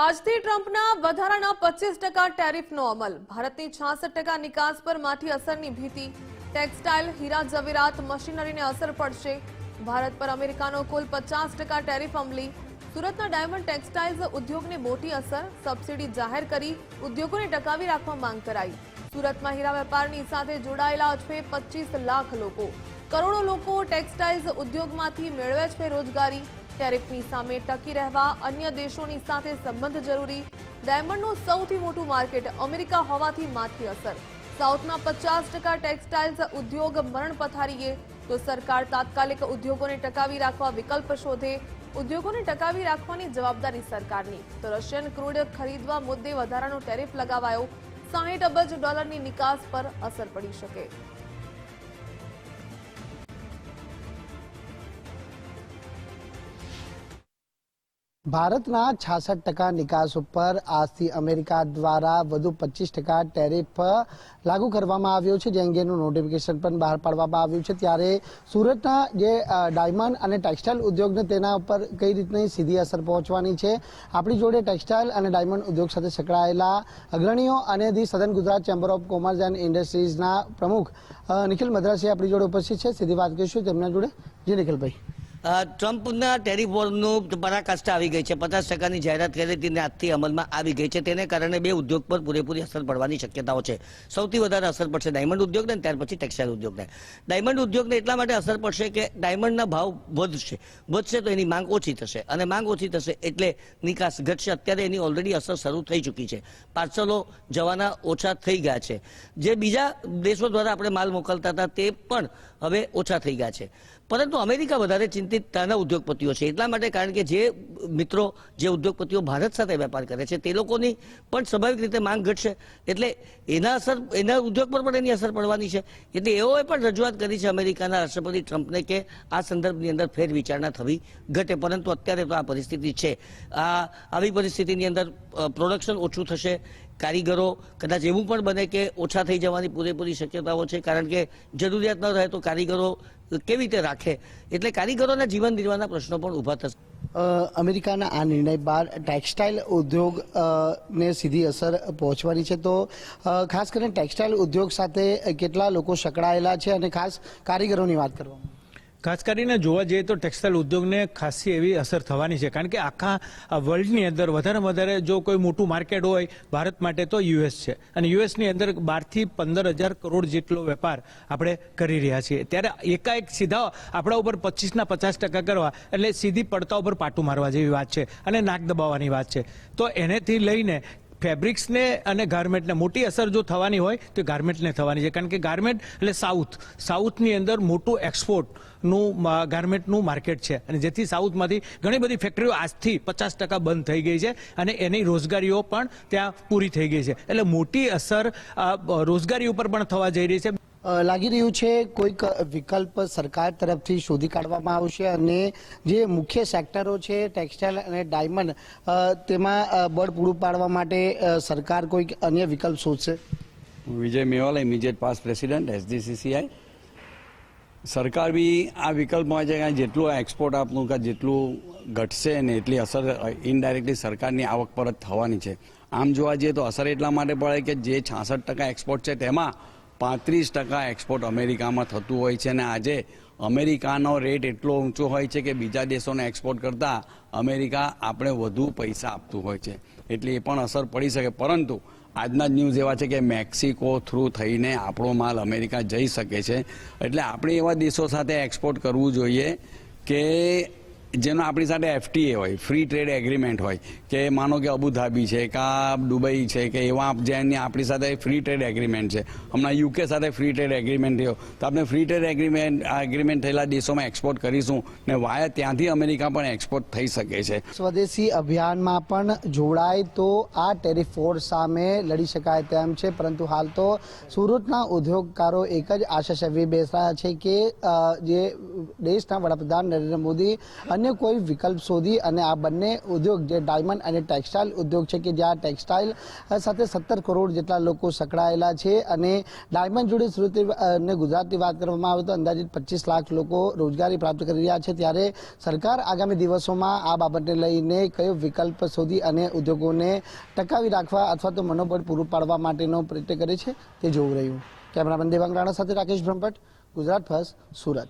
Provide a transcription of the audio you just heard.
આજથી ટ્રમ્પના વધારાના પચીસ ટકા ટેરિફનો અમલ. ભારતની છાસઠ ટકા નિકાસ પર માઠી અસરની ભીતિ. ટેક્સટાઇલ, હીરા જવેરાત મશીનરીને અસર પડશે. ભારત પર અમેરિકાનો કુલ પચાસ ટકા ટેરિફ અમલી. સુરતના ડાયમંડ ટેક્સટાઇલ્સ ઉદ્યોગને મોટી અસર. સબસિડી જાહેર કરી, ઉદ્યોગોને ટકાવી રાખવા માંગ કરાઈ. સુરતમાં હીરા વેપારની સાથે જોડાયેલા છે પચીસ લાખ લોકો. કરોડો લોકો ટેક્સટાઇલ્સ ઉદ્યોગમાંથી મેળવે છે રોજગારી. ટેરિફની સામે ટકી રહેવા, અન્ય દેશોની સાથે સંબંધ જરૂરી. ડાયમંડનું સૌથી મોટું માર્કેટ અમેરિકા હોવાથી માઠી અસર. સાઉથના પચાસ ટકા ટેક્સટાઇલ્સ ઉદ્યોગ મરણ પથારીએ. તો સરકાર તાત્કાલિક ઉદ્યોગોને ટકાવી રાખવા વિકલ્પ શોધે. ઉદ્યોગોને ટકાવી રાખવાની જવાબદારી સરકારની. તો રશિયન ક્રૂડ ખરીદવા મુદ્દે વધારાનો ટેરિફ લગાવાયો. સાહીઠ અબજ ડોલરની નિકાસ પર અસર પડી શકે. ભારતના છાસઠ ટકા નિકાસ ઉપર આજથી અમેરિકા દ્વારા વધુ પચીસ ટકા ટેરિફ લાગુ કરવામાં આવ્યો છે. જે અંગેનું નોટિફિકેશન પણ બહાર પાડવામાં આવ્યું છે. ત્યારે સુરતના જે ડાયમંડ અને ટેક્સટાઇલ ઉદ્યોગને તેના ઉપર કઈ રીતની સીધી અસર પહોંચવાની છે? આપણી જોડે ટેક્સટાઇલ અને ડાયમંડ ઉદ્યોગ સાથે સંકળાયેલા અગ્રણીઓ અને the southern Gujarat chamber of commerce and ઇન્ડસ્ટ્રીઝના પ્રમુખ નિખિલ મદ્રાસી આપણી જોડે ઉપસ્થિત છે. સીધી વાત કરીશું તેમના જોડે. જી નિખિલભાઈ. ટ્રમ્પના ટેરિફ વોરનું પરાકાષ્ઠા આવી ગઈ છે. પચાસ ટકાની જાહેરાત કરી હતી ને આજથી અમલમાં આવી ગઈ છે. તેને કારણે બે ઉદ્યોગ પર પૂરેપૂરી અસર પડવાની શક્યતાઓ છે. સૌથી વધારે અસર પડશે ડાયમંડ ઉદ્યોગને ત્યાર પછી ટેક્સટાઇલ ઉદ્યોગને. ડાયમંડ ઉદ્યોગને એટલા માટે અસર પડશે કે ડાયમંડના ભાવ વધશે. વધશે તો એની માંગ ઓછી થશે અને માંગ ઓછી થશે એટલે નિકાસ ઘટશે. અત્યારે એની ઓલરેડી અસર શરૂ થઈ ચૂકી છે. પાર્સલો જવાના ઓછા થઈ ગયા છે. જે બીજા દેશો દ્વારા આપણે માલ મોકલતા હતા તે પણ હવે ઓછા થઈ ગયા છે. પરંતુ અમેરિકા વધારે ચિંતિત ત્યાંના ઉદ્યોગપતિઓ છે. એટલા માટે કારણ કે જે મિત્રો, જે ઉદ્યોગપતિઓ ભારત સાથે વેપાર કરે છે, તે લોકોની પણ સ્વાભાવિક રીતે માંગ ઘટશે. એટલે એના અસર, એના ઉદ્યોગ પર પણ એની અસર પડવાની છે. એટલે એઓએ પણ રજૂઆત કરી છે અમેરિકાના રાષ્ટ્રપતિ ટ્રમ્પને કે આ સંદર્ભની અંદર ફેર વિચારણા થવી ઘટે. પરંતુ અત્યારે તો આ પરિસ્થિતિ છે. આ, આવી પરિસ્થિતિની અંદર પ્રોડક્શન ઓછું થશે. કારીગરો કદાચ એવું પણ બને કે ઓછા થઈ જવાની પૂરેપૂરી શક્યતાઓ છે, કારણ કે જરૂરિયાત ન રહે તો કારીગરો કેવી રીતે રાખે? એટલે કારીગરોના જીવન નિર્વાહના પ્રશ્નો પણ ઊભા થશે. અમેરિકાના આ નિર્ણય બાદ ટેક્સટાઇલ ઉદ્યોગ ને સીધી અસર પહોંચવાની છે. તો ખાસ કરીને ટેક્સટાઇલ ઉદ્યોગ સાથે કેટલા લોકો સંકળાયેલા છે અને ખાસ કારીગરોની વાત કરવામાં ખાસ કરીને જોવા જઈએ તો ટેક્સટાઇલ ઉદ્યોગને ખાસી એવી અસર થવાની છે. કારણ કે આખા વર્લ્ડની અંદર વધારે વધારે જો કોઈ મોટું માર્કેટ હોય, ભારત માટે તો યુએસ છે. અને યુએસની અંદર બારથી પંદર હજાર કરોડ જેટલો વેપાર આપણે કરી રહ્યા છીએ. ત્યારે એકાએક સીધા આપણા ઉપર પચીસના પચાસ ટકા કરવા એટલે સીધી પડતા ઉપર પાટું મારવા જેવી વાત છે અને નાક દબાવવાની વાત છે. તો એનેથી લઈને ફેબ્રિક્સને અને ગાર્મેન્ટને મોટી અસર જો થવાની હોય તો ગાર્મેન્ટને થવાની છે. કારણ કે ગાર્મેન્ટ એટલે સાઉથ. સાઉથની અંદર મોટું એક્સપોર્ટનું ગાર્મેન્ટનું માર્કેટ છે. અને જેથી સાઉથમાંથી ઘણી બધી ફેક્ટરીઓ આજથી પચાસ ટકા બંધ થઈ ગઈ છે અને એની રોજગારીઓ પણ ત્યાં પૂરી થઈ ગઈ છે. એટલે મોટી અસર રોજગારી ઉપર પણ થવા જઈ રહી છે. લાગી રહ્યું છે કોઈક વિકલ્પ સરકાર તરફથી શોધી કાઢવામાં આવશે અને જે મુખ્ય સેક્ટરો છે, ટેક્સટાઇલ અને ડાયમંડ તેમાં બળ પૂરું પાડવા માટે સરકાર કોઈક અન્ય વિકલ્પ શોધશે? Vijay Mewal, immediate past president SDCCI સરકાર બી આ વિકલ્પમાં છે કે જેટલું એક્સપોર્ટ આપનું કે જેટલું ઘટશે ને એટલી અસર ઇનડાયરેક્ટલી સરકારની આવક પર જ થવાની છે. આમ જોવા જઈએ તો અસર એટલા માટે પડે કે જે છાસઠ ટકા એક્સપોર્ટ છે તેમાં પાંત્રીસ ટકા એક્સપોર્ટ અમેરિકામાં થતું હોય છે અને આજે અમેરિકાનો રેટ એટલો ઊંચો હોય છે કે બીજા દેશોને એક્સપોર્ટ કરતાં અમેરિકા આપણે વધુ પૈસા આપતું હોય છે. એટલે એ પણ અસર પડી શકે. પરંતુ આજના ન્યૂઝ એવા છે કે મેક્સિકો થ્રુ થઈને આપણો માલ અમેરિકા જઈ શકે છે. એટલે આપણે એવા દેશો સાથે એક્સપોર્ટ કરવું જોઈએ કે જેનો આપણી સાથે એફટીએ હોય ફ્રી ટ્રેડ એગ્રીમેન્ટ હોય, કે માનો કે અબુધાબી છે, કા દુબઈ છે, કે એવા જેની આપણી સાથે ફ્રી ટ્રેડ એગ્રીમેન્ટ છે. હમણાં યુકે સાથે ફ્રી ટ્રેડ એગ્રીમેન્ટ થયો. તો આપણે ફ્રી ટ્રેડ એગ્રીમેન્ટ એગ્રીમેન્ટ થયેલા દેશોમાં એક્સપોર્ટ કરીશું ને વાયા ત્યાંથી અમેરિકા પણ એક્સપોર્ટ થઈ શકે છે. સ્વદેશી અભિયાનમાં પણ જોડાય તો આ ટેરિફ ફોર્સ સામે લડી શકાય તેમ છે. પરંતુ હાલ તો સુરતના ઉદ્યોગકારો એક જ આશા સેવી બેસા છે કે જે દેશના વડાપ્રધાન નરેન્દ્ર મોદી અન્ય કોઈ વિકલ્પ શોધી અને આ બંને ઉદ્યોગ, જે ડાયમંડ અને ટેક્સટાઇલ ઉદ્યોગ છે કે જ્યાં ટેક્સટાઇલ સાથે સત્તર કરોડ જેટલા લોકો સંકળાયેલા છે અને ડાયમંડ જોડે સુરત અને ગુજરાતની વાત કરવામાં આવે તો અંદાજિત પચીસ લાખ લોકો રોજગારી પ્રાપ્ત કરી રહ્યા છે. ત્યારે સરકાર આગામી દિવસોમાં આ બાબતને લઈને કયો વિકલ્પ શોધી અને ઉદ્યોગોને ટકાવી રાખવા અથવા તો મનોબળ પૂરું પાડવા માટેનો પ્રયત્ન કરે છે તે જોવું રહ્યું. કેમેરામેન દેવાંગ રાણા સાથે રાકેશ બ્રહ્મભટ્ટ, ગુજરાત ફર્સ્ટ, સુરત.